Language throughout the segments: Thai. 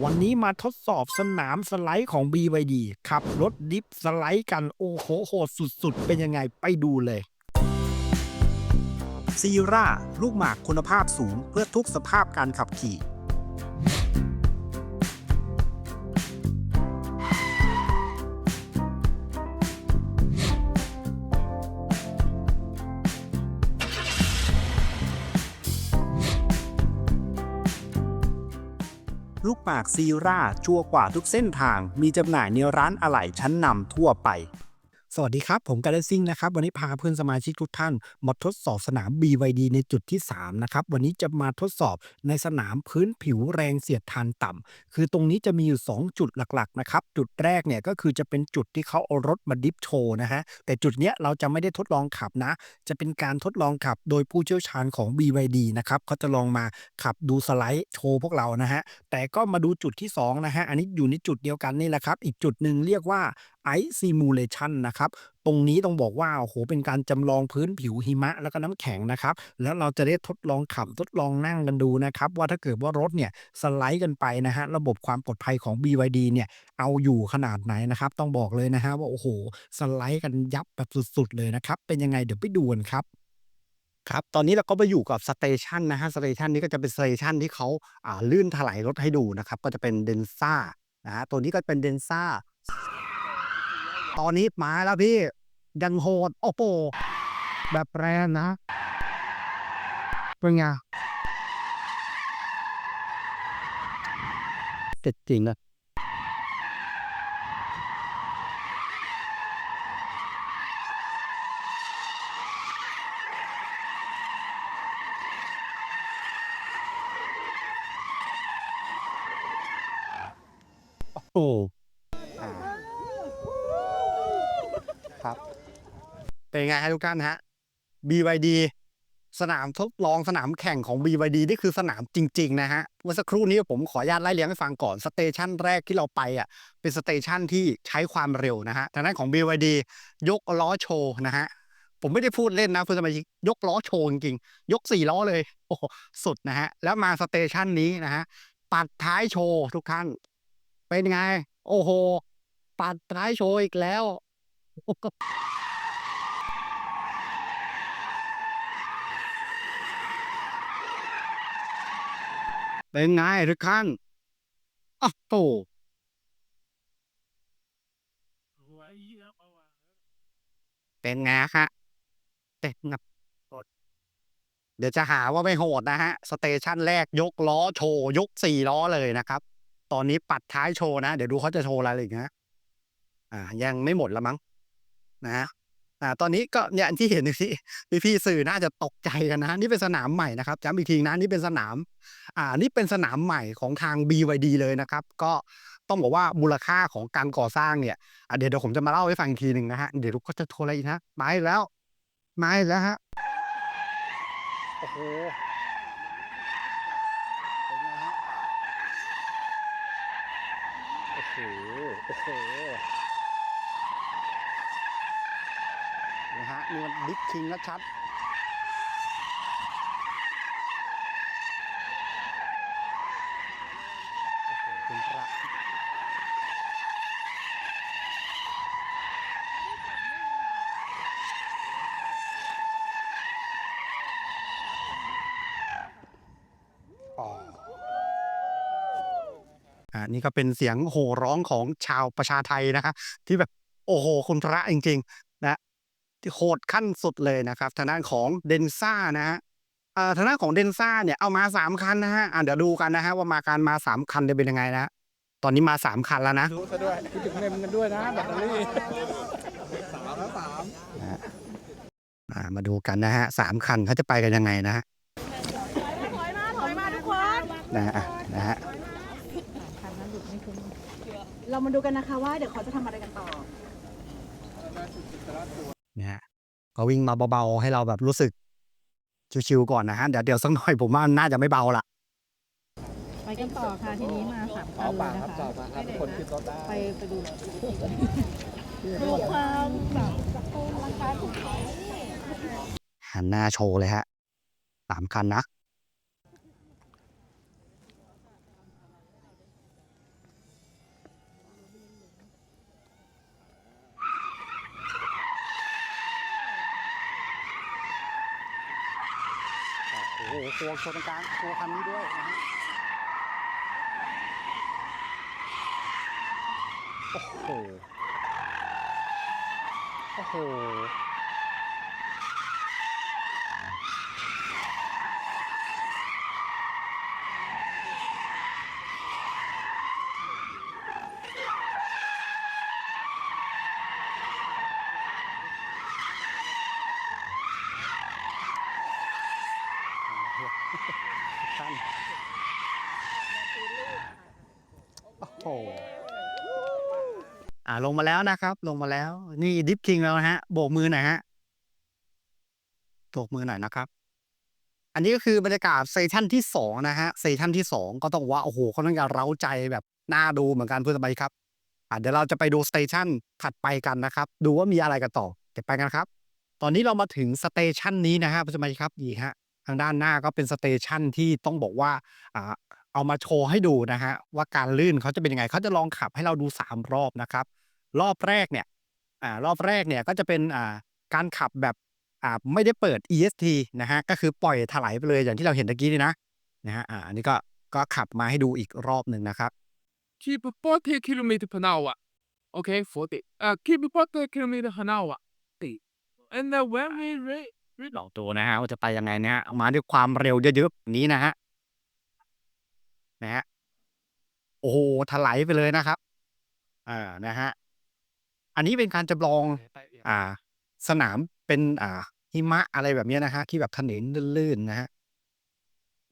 วันนี้มาทดสอบสนามสไลด์ของ BYD ขับรถดิฟสไลด์กันโอ้โหโหดสุดๆ เป็นยังไงไปดูเลยซีราลูกหมากคุณภาพสูงเพื่อทุกสภาพการขับขี่ ลูกหมากซีราชัวกว่าทุกเส้นทาง มีจำหน่ายในร้านอะไหล่ชั้นนำทั่วไป สวัสดีครับ ผมกาลซิงนะครับ วันนี้พาเพื่อนสมาชิกทุกท่านมาทดสอบสนาม BYD ในจุดที่ 3 นะครับ วันนี้จะมาทดสอบในสนามพื้นผิวแรงเสียดทานต่ำคือตรงนี้จะมีอยู่ 2 จุดหลักๆนะครับ จุดแรกเนี่ยก็คือจะเป็นจุดที่เขาเอารถมาดิฟโชว์นะฮะ แต่จุดเนี้ยเราจะไม่ได้ทดลองขับนะ จะเป็นการทดลองขับโดยผู้เชี่ยวชาญของ BYD นะครับเขาจะลองมาขับดูสไลด์โชว์พวกเรานะฮะแต่ก็มาดูจุดที่2นะฮะอันนี้อยู่ในจุดเดียวกันนี่แหละครับอีกจุดหนึ่งเรียกว่า Ice Simulation นะครับ ตรงนี้ต้องบอกว่าโอ้โหเป็นการจำลองพื้นผิวหิมะแล้วก็น้ำแข็งนะครับ แล้วเราจะได้ทดลองขับทดลองนั่งกันดูนะครับ ว่าถ้าเกิดว่ารถเนี่ยสไลด์กันไปนะฮะระบบความปลอดภัยของ BYD เนี่ยเอาอยู่ขนาดไหนนะครับ ต้องบอกเลยนะฮะว่าโอ้โหสไลด์กันยับแบบสุดๆเลยนะครับ เป็นยังไงเดี๋ยวไปดูกันครับครับ ตอนนี้เราก็มาอยู่กับสเตชันนะฮะ สเตชันนี้ก็จะเป็นสเตชันที่เขาอ่าลื่นถลายรถให้ดูนะครับ ก็จะเป็นเดนซ่านะฮะ ตัวนี้ก็เป็นเดนซ่า ตอนนี้มาแล้วพี่ ยังโหด โอ้โหแบบแรงนะ เป็นไงเด็ดจริงนะโอ้โหอ่าครับ เป็นไงฮะทุกท่านฮะ BYD สนามทดลองสนามแข่งของ BYD นี่คือสนามจริง ๆ นะฮะ เมื่อสักครู่นี้ผมขออนุญาตไล่เลี้ยงให้ฟังก่อน สเตชันแรกที่เราไปอะ เป็นสเตชันที่ใช้ความเร็วนะฮะ ทางด้านของ BYD ยกล้อโชว์นะฮะ ผมไม่ได้พูดเล่นนะเพื่อสมาชิกยกล้อโชว์จริงๆ ยกสี่ล้อเลย โอ้โหสุดนะฮะ แล้วมาสเตชันนี้นะฮะ ปัดท้ายโชว์ทุกท่าน เป็นไง โอ้โห ปัดท้ายโชว์อีกแล้ว เป็นไงทุกท่านอ้าวโตเป็นไงฮะเต็มงับเดี๋ยวจะหาว่าไม่โหดนะฮะ สเตชันแรกยกล้อโชว์ยกสี่ล้อเลยนะครับ ตอนนี้ปัดท้ายโชว์นะ เดี๋ยวดูเขาจะโชว์อะไรอีกนะ อ่า ยังไม่หมดละมั้ง นะฮะ อ่าตอนนี้ก็เนี่ยที่เห็นนี่สิพี่พี่สื่อน่าจะตกใจกันนะ นี่เป็นสนามใหม่นะครับย้ำอีกทีนะนี่เป็นสนาม อ่านี่เป็นสนามใหม่ของทาง BYD เลยนะครับ ก็ต้องบอกว่ามูลค่าของการก่อสร้างเนี่ยเดี๋ยวเดี๋ยวผมจะมาเล่าให้ฟังอีกทีหนึ่งนะฮะเดี๋ยวก็จะโทรอะไรอีกนะมาอีกแล้วมาอีกแล้วฮะโอ้โหเป็นไงฮะโอ้โหโอ้โห นี่มันบิ๊กคิงนะชัดโอ้โหคุณพระอ๋ออ่านี่ก็เป็นเสียงโห่ร้องของชาวประชาไทยนะฮะที่แบบ โอ้โห คุณพระจริง ๆ นะ โหดขั้นสุดเลยนะครับทางด้านของเดนซ่านะฮะอ่าทางด้านของเดนซ่าเนี่ยเอามาสามคันนะฮะอ่าเดี๋ยวดูกันนะฮะว่ามาการมาสามคันจะเป็นยังไงนะฮะตอนนี้มาสามคันแล้วนะรู้ซะด้วยคิดถึงเมมกันด้วยนะแบตเตอรี่สามแล้วสามอ่ามาดูกันนะฮะสามคันเขาจะไปกันยังไงนะฮะถอยมาถอยมาทุกคนนะฮะนะฮะเรามาดูกันนะคะว่าเดี๋ยวเขาจะทำอะไรกันต่อ นะฮะก็วิ่งมาเบาๆให้เราแบบรู้สึกชิวๆก่อนนะฮะเดี๋ยวเดี๋ยวสักหน่อยผมว่าน่าจะไม่เบาละไปกันต่อค่ะทีนี้มาสามคัเอานเลป่ายคนะรับคะต่อมาครับคนขึ้นรถได้ไปไปดูดูความแบบอลังการของเขาหันหน้าโชว์เลยฮะสามคันนะ ตัวโซนกลางตัวคันนี้ด้วยนะฮะโอ้โหโอ้โห ท่านโอ้โหอ่าลงมาแล้วนะครับ ลงมาแล้ว นี่ดิฟคิงแล้วนะฮะโบกมือหน่อยฮะโบกมือหน่อยนะครับ อันนี้ก็คือบรรยากาศเซสชั่นที่สองนะฮะเซสชั่นที่สองก็ต้องว่าโอ้โหเขาต้องการเร้าใจแบบน่าดูเหมือนกันเพื่อนสมาชิกครับอ่าเดี๋ยวเราจะไปดูสเตชันถัดไปกันนะครับ ดูว่ามีอะไรกันต่อเดี๋ยวไปกันครับ ตอนนี้เรามาถึงสเตชันนี้นะฮะเพื่อนสมาชิกครับนี่ฮะ ทางด้านหน้าก็เป็นสเตชันที่ต้องบอกว่าเอามาโชว์ให้ดูนะฮะว่าการลื่นเขาจะเป็นยังไงเขาจะลองขับให้เราดู 3 รอบนะครับ รอบแรกเนี่ยอรอบแรกเนี่ยก็จะเป็นการขับแบบไม่ได้เปิด EST นะฮะก็คือปล่อยถลายไปเลยอย่างที่เราเห็นตะกี้นี่นะนะฮะอันนี้ก็ก็ขับมาให้ดูอีกรอบหนึ่งนะครับ keep 40 kilometer per hour okay 40 uh keep 40 kilometer per hour and then when we reach ลองดูนะฮะว่าจะไปยังไงเนี่ยมาด้วยความเร็วเยอะๆแบบนี้นะฮะนะฮะโอ้โหถลายไปเลยนะครับอ่านะฮะอันนี้เป็นการจำลอง อ่า สนามเป็น อ่าหิมะอะไรแบบเนี้ยนะฮะที่แบบถนนลื่นๆนะฮะ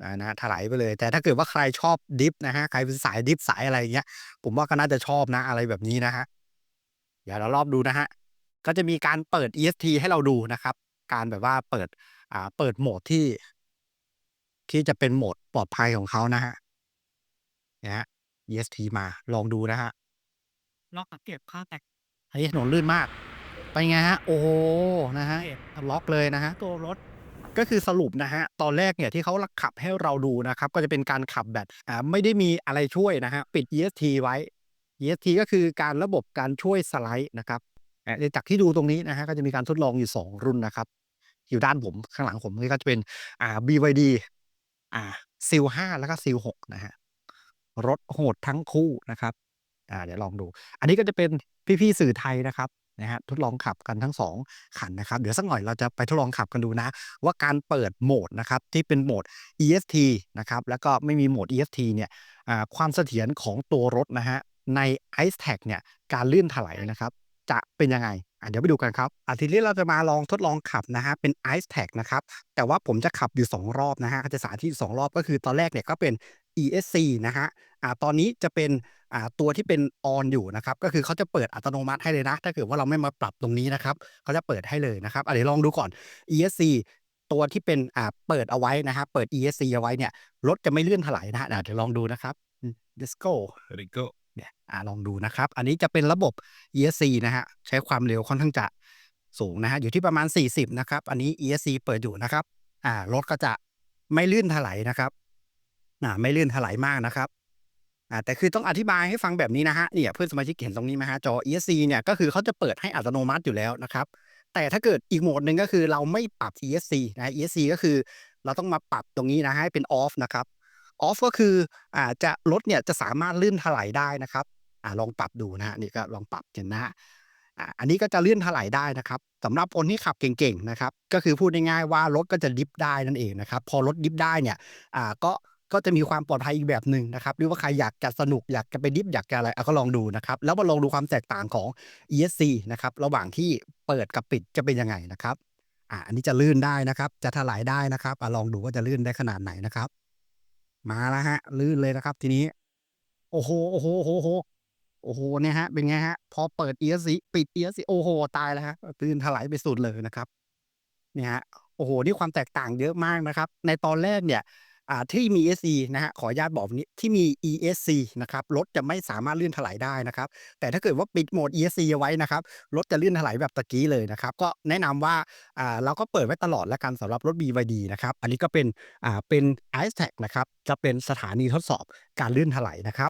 อ่านะฮะถลายไปเลย แต่ถ้าเกิดว่าใครชอบดิฟนะฮะใครเป็นสายดิฟสายอะไรอย่างเงี้ย ผมว่าก็น่าจะชอบนะอะไรแบบนี้นะฮะเดี๋ยวเรารอบดูนะฮะก็จะมีการเปิด EST ให้เราดูนะครับ การแบบว่าเปิดอ่าเปิดโหมดที่ ที่จะเป็นโหมดปลอดภัยของเขานะฮะเนี่ยฮะ EST มาลองดูนะฮะล็อกเก็บค่าแตกอันนี้ถนนลื่นมาก ไปไงฮะ โอ้โหนะฮะล็อกเลยนะฮะ ตัวรถก็คือสรุปนะฮะ ตอนแรกเนี่ยที่เขาขับให้เราดูนะครับ ก็จะเป็นการขับแบบอ่าไม่ได้มีอะไรช่วยนะฮะ ปิด EST ไว้ EST ก็คือการระบบการช่วยสไลด์นะครับอ่าจากที่ดูตรงนี้นะฮะก็จะมีการทดลองอยู่ 2 รุ่นนะครับ อยู่ด้านผมข้างหลังผมนี่ก็จะเป็นอ่า BYD อ่าซิล5แล้วก็ซิล6นะฮะรถโหดทั้งคู่นะครับอ่าเดี๋ยวลองดู อันนี้ก็จะเป็นพี่ๆสื่อไทยนะครับนะฮะทดลองขับกันทั้งสองคันนะครับ เดี๋ยวสักหน่อยเราจะไปทดลองขับกันดูนะ ว่าการเปิดโหมดนะครับที่เป็นโหมด EST นะครับแล้วก็ไม่มีโหมด EST เนี่ยความเสถียรของตัวรถนะฮะใน Ice Tag เนี่ยการลื่นถลายนะครับ จะเป็นยังไง เดี๋ยวไปดูกันครับอาทีนี้เราจะมาลองทดลองขับนะฮะเป็น Ice Tag นะครับแต่ว่าผมจะขับอยู่ 2 รอบนะฮะจะสาธิตสองรอบก็คือตอนแรกเนี่ยก็เป็น ESC นะฮะอ่าตอนนี้จะเป็นอ่าตัวที่เป็น on อยู่นะครับก็คือเขาจะเปิดอัตโนมัติให้เลยนะ ถ้าเกิดว่าเราไม่มาปรับตรงนี้นะครับเขาจะเปิดให้เลยนะครับเดี๋ยวลองดูก่อน ESC ตัวที่เป็นอ่าเปิดเอาไว้นะฮะเปิด ESC เอาไว้เนี่ยรถจะไม่เลื่อนถลายนะฮะเดี๋ยวลองดูนะครับ let's go let it go เนี่ยอลองดูนะครับ อันนี้จะเป็นระบบ ESC นะฮะใช้ความเร็วค่อนข้างจะสูงนะฮะอยู่ที่ประมาณ 40 นะครับ อันนี้ ESC เปิดอยู่นะครับอ่ารถก็จะไม่ลื่นถลายนะครับอ่าไม่ลื่นถลายมากนะครับอ่าแต่คือต้องอธิบายให้ฟังแบบนี้นะฮะเนี่ยเพื่อนสมาชิกเห็นตรงนี้ไหมฮะจอ ESC เนี่ยก็คือเขาจะเปิดให้อัตโนมัติอยู่แล้วนะครับ แต่ถ้าเกิดอีกโหมดหนึ่งก็คือเราไม่ปรับ ESC นะ ESC ก็คือเราต้องมาปรับตรงนี้นะฮะให้เป็น off นะครับ off ก็คืออ่าจะรถเนี่ยจะสามารถลื่นถลายได้นะครับอ่าลองปรับดูนะฮะนี่ก็ลองปรับเห็นนะฮะอ่าอันนี้ก็จะเลื่อนถลายได้นะครับสำหรับคนที่ขับเก่งๆนะครับก็คือพูดง่ายๆว่ารถก็จะดิฟได้นั่นเองนะครับพอรถดิฟได้เนี่ยอ่าก็ก็จะมีความปลอดภัยอีกแบบหนึ่งนะครับหรือว่าใครอยากจะสนุกอยากจะไปดิฟอยากจะอะไรก็ลองดูนะครับ แล้วมาลองดูความแตกต่างของ ESC นะครับระหว่างที่เปิดกับปิดจะเป็นยังไงนะครับอ่าอันนี้จะลื่นได้นะครับ จะถลายได้นะครับอลองดูว่าจะลื่นได้ขนาดไหนนะครับ มาแล้วฮะ ลื่นเลยนะครับ ทีนี้ โอ้โหโอ้โหโอ้โหโอ้โหเนี่ยฮะ เป็นไงฮะ พอเปิดเอียสิปิดเอียสิโอ้โห ตายแล้วฮะตื่นถลายไปสุดเลยนะครับ เนี่ยฮะโอ้โหนี่ความแตกต่างเยอะมากนะครับ ในตอนแรกเนี่ย อ่าที่มี ESC นะฮะขออนุญาตบอกนี้ที่มี ESC นะครับรถจะไม่สามารถลื่นถลายได้นะครับ แต่ถ้าเกิดว่าปิดโหมด ESC เอาไว้นะครับรถจะลื่นถลายแบบตะกี้เลยนะครับ ก็แนะนำว่าอ่าเราก็เปิดไว้ตลอดแล้วกันสำหรับรถ BYD นะครับ อันนี้ก็เป็นอ่าเป็น Ice Tag นะครับจะเป็นสถานีทดสอบการลื่นถลายนะครับ